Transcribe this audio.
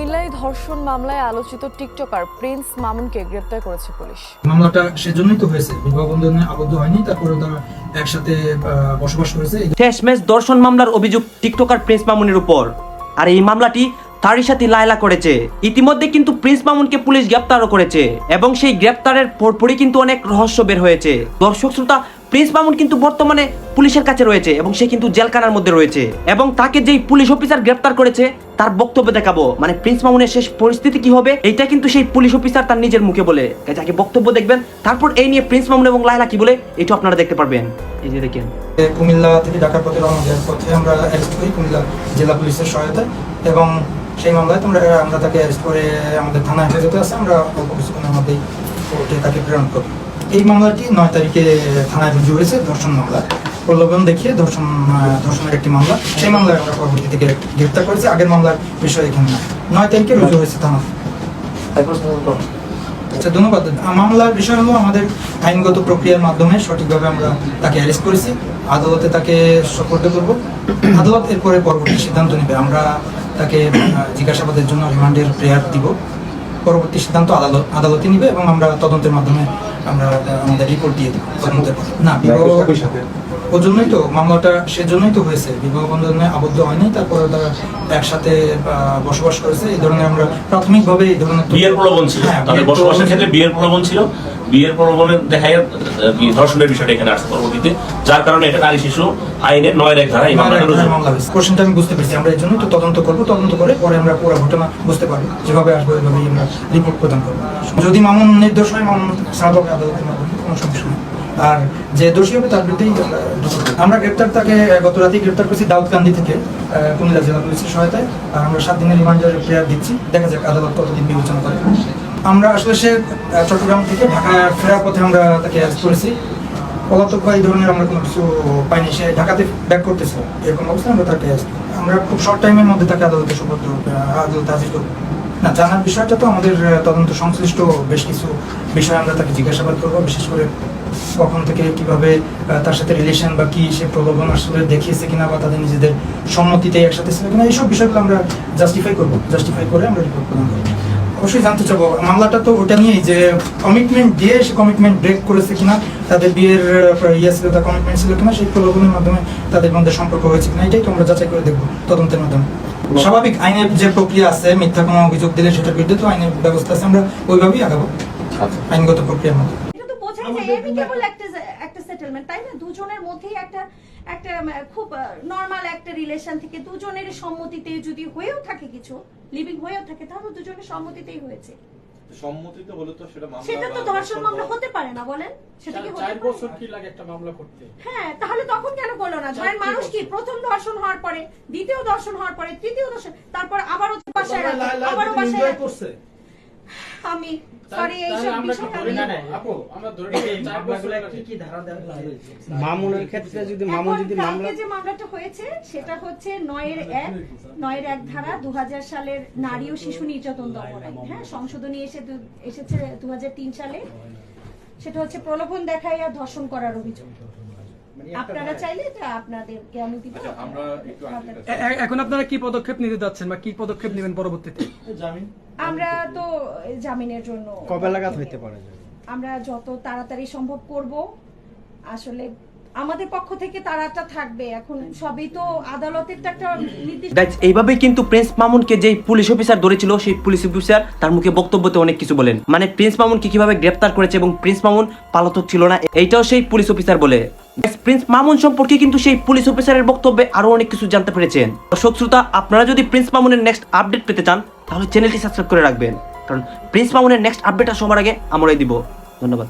কুমিল্লায় ধর্ষণ মামলায় আলোচিত টিকটকার প্রিন্স মামুনকে গ্রেপ্তার করেছে পুলিশ। মামলাটা সেজন্যই তো হয়েছে। বিবাহ বন্ধনে আবদ্ধ হয়নি তারপরে তারা একসাথে বসবাস করেছে। শেষমেশ দর্শন মামলার অভিযোগ টিকটকার প্রিন্স মামুনের উপর। আর এই মামলাটি তারই সাথে লায়লা করেছে। ইতিমধ্যে কিন্তু প্রিন্স মামুনকে পুলিশ গ্রেপ্তারও করেছে এবং সেই গ্রেপ্তারের পরপরই কিন্তু অনেক রহস্য বের হয়েছে। দর্শক শ্রোতা প্রিন্স মামুন কিন্তু বর্তমানে পুলিশের কাছে রয়েছে এবং সে কিন্তু জেলখানার মধ্যে রয়েছে এবং তাকে যেই পুলিশ অফিসার গ্রেপ্তার করেছে তার বক্তব্য দেখাবো। মানে প্রিন্স মামুনের শেষ পরিস্থিতি কি হবে এটা কিন্তু সেই পুলিশ অফিসার তার নিজের মুখে বলে। যাকে বক্তব্য দেখবেন, তারপর এই নিয়ে প্রিন্স মামুন এবং লাইলা কি বলে এটা আপনারা দেখতে পারবেন। এই যে দেখেন। কুমিল্লা থেকে ঢাকার পথে রওনা দেওয়ার পথে আমরা অ্যারেস্ট করি কুমিল্লা জেলা পুলিশের সহায়তায়। এবং সেই মামলায় তোমরা, আমরা তাকে অ্যারেস্ট করে আমাদের থানা হেফাজতে আছে, আমরা অল্প কিছুক্ষণের মধ্যেই কোর্টে তাকে প্রেরণ করি এই মামলাটি নয় তারিখে থানায় রুজু হয়েছে, ধর্ষণ মামলা। প্রলোভন দেখিয়ে ধর্ষণ ধর্ষণের একটি মামলা। সেই মামলায় আমরা পরবর্তী থেকে গ্রেপ্তার করেছি। আগের মামলার বিষয় এখানে না। নয় তারিখে রুজু হয়েছে থানা। আচ্ছা ধন্যবাদ। মামলার বিষয় হলো আমাদের আইনগত প্রক্রিয়ার মাধ্যমে সঠিকভাবে আমরা তাকে অ্যারেস্ট করেছি। আদালতে তাকে সোপর্দ করব। আদালত এরপরে পরবর্তী সিদ্ধান্ত নেবে। আমরা তাকে জিজ্ঞাসাবাদের জন্য রিমান্ডের প্রেয়ার দিব। পরবর্তী সিদ্ধান্ত আদালত আদালতে নিবে এবং আমরা তদন্তের মাধ্যমে আমরা আমাদের রিপোর্ট দিয়ে দেবো তদন্তের না বিবাহ ওর জন্যই তো মামলাটা সেজন্যই তো হয়েছে। বিবাহ বন্ধনে আবদ্ধ হয়নি তারপরে তারা একসাথে আহ, বসবাস করেছে। এই ধরনের আমরা প্রাথমিকভাবে এই ধরনের বিয়ের প্রলোভন ছিল। হ্যাঁ, তাদের বসবাসের ক্ষেত্রে বিয়ের প্রলোভন ছিল। বিয়ের প্রলোভনের দেখায় আহ, কি ধর্ষণের বিষয়টা এখানে আসছে পরবর্তীতে। যার কারণে এটা নারী শিশু আইনের নয় এক ধারা এই কোশ্চেনটা আমি বুঝতে পেরেছি। আমরা এই জন্যই তো তদন্ত করব তদন্ত করে পরে আমরা পুরো ঘটনা বুঝতে পারব যেভাবে আসব ওইভাবেই আমরা রিপোর্ট প্রদান করব। যদি মামুন নির্দোষ হয় মামুন আদালতের মাধ্যমে কোনো সমস্যা নেই। আর যে দোষী হবে তার বিরুদ্ধেই আমরা গ্রেপ্তার তাকে গত রাতেই গ্রেপ্তার করেছি দাউদকান্দি থেকে কুমিল্লা জেলা পুলিশের সহায়তায়। আর আমরা সাত দিনের রিমান্ডের প্রেয়ার দিচ্ছি। দেখা যাক আদালত কতদিন বিবেচনা করে। আমরা আসলে সে চট্টগ্রাম থেকে ঢাকা ফেরার পথে আমরা তাকে অ্যারেস্ট করেছি। পলাতক বা এই ধরনের আমরা কোনো কিছু পাইনি সে ঢাকাতে ব্যাক করতেছে। এরকম অবস্থা আমরা তাকে করি। আমরা খুব শর্ট টাইমের মধ্যে তাকে আদালতে আহ, আদালতে হাজির করব। না জানার বিষয়টা তো আমাদের তদন্ত সংশ্লিষ্ট বেশ কিছু বিষয় আমরা তাকে জিজ্ঞাসাবাদ করব বিশেষ করে কখন থেকে কীভাবে তার সাথে রিলেশন বা কি সে প্রলোভন আসলে দেখিয়েছে কিনা বা তাদের নিজেদের সম্মতিতে একসাথে ছিল কিনা এইসব বিষয়গুলো আমরা জাস্টিফাই করব। জাস্টিফাই করে আমরা রিপোর্ট প্রদান করব। অবশ্যই জানতে চাবো। মামলাটা তো ওটা নিয়েই যে কমিটমেন্ট দিয়ে সে কমিটমেন্ট ব্রেক করেছে কিনা তাদের বিয়ের ইয়ে ছিল তার কমিটমেন্ট ছিল কিনা সেই প্রলোভনের মাধ্যমে তাদের মধ্যে সম্পর্ক হয়েছে কিনা এটাই তো আমরা যাচাই করে দেখব তদন্তের মাধ্যমে। স্বাভাবিক আইনের যে প্রক্রিয়া আছে মিথ্যা কোনো অভিযোগ দিলে সেটার বিরুদ্ধে তো আইনের ব্যবস্থা আছে আমরা ওইভাবেই আগাবো আইনগত প্রক্রিয়ার মধ্যে। এটা তো বোঝাই যায় এমিকেবল একটা একটা সেটেলমেন্ট তাই না? দুজনের মধ্যেই একটা একটা খুব নর্মাল একটা রিলেশন থেকে দুজনের সম্মতিতে যদি হয়েও থাকে কিছু লিভিং হয়েও থাকে তাহলে দুজনের সম্মতিতেই হয়েছে। সম্মতিতে হলে তো সেটা মামলা সেটা তো ধর্ষণ মামলা হতে পারে না বলেন? সেটা কি হতে চার পারে? বছর কি লাগে একটা মামলা করতে? হ্যাঁ তাহলে তখন কেন বলল না? ধরেন মানুষ কি প্রথম ধর্ষণ হওয়ার পরে দ্বিতীয় ধর্ষণ হওয়ার পরে তৃতীয় ধর্ষণ তারপর আবারও বাসায় আবারও বাসায় করছে। আমি সরি এইসব বিষয় ধরে আমি- আপু আমরা ধরে নিব চার বছর লাগে। মামুনের ক্ষেত্রে যদি মামুন যদি মামলা যে মামলাটা হয়েছে সেটা হচ্ছে নয়ের এক নয়ের এক ধারা দু হাজার সালের নারী ও শিশু নির্যাতন দমন। আইন হ্যাঁ সংশোধনী এসে এসেছে দু হাজার তিন সালে। সেটা হচ্ছে প্রলোভন দেখাইয়া ধর্ষণ করার অভিযোগ। আপনারা চাইলে এটা আপনাদেরকে আমি দিব। আচ্ছা, আমরা একটু এখন আপনারা কি পদক্ষেপ নিতে যাচ্ছেন বা কি পদক্ষেপ নেবেন পরবর্তীতে? আমরা তো জামিনের জন্য কবে লাগাত হইতে পারে আমরা যত তাড়াতাড়ি সম্ভব করব। আসলে আমাদের পক্ষ থেকে তাড়াটা থাকবে। এখন সবই তো আদালতের একটা এইভাবেই কিন্তু প্রিন্স মামুনকে যেই পুলিশ অফিসার ধরেছিল, সেই পুলিশ অফিসার তার মুখে বক্তব্যতে অনেক কিছু বলেন। মানে প্রিন্স মামুনকে কীভাবে করেছে এবং প্রিন্স মামুন পালাতক ছিল না, এইটাও সেই পুলিশ অফিসার বলে। প্রিন্স মামুন সম্পর্কে কিন্তু সেই পুলিশ অফিসারের বক্তব্যে আরও অনেক কিছু জানতে পেরেছেন। দর্শক, শ্রোতা, আপনারা যদি প্রিন্স মামুনের নেক্সট আপডেট পেতে চান, তাহলে চ্যানেলটি সাবস্ক্রাইব করে রাখবেন। কারণ প্রিন্স মামুনের নেক্সট আপডেট সবার আগে আমরাই দিব। ধন্যবাদ।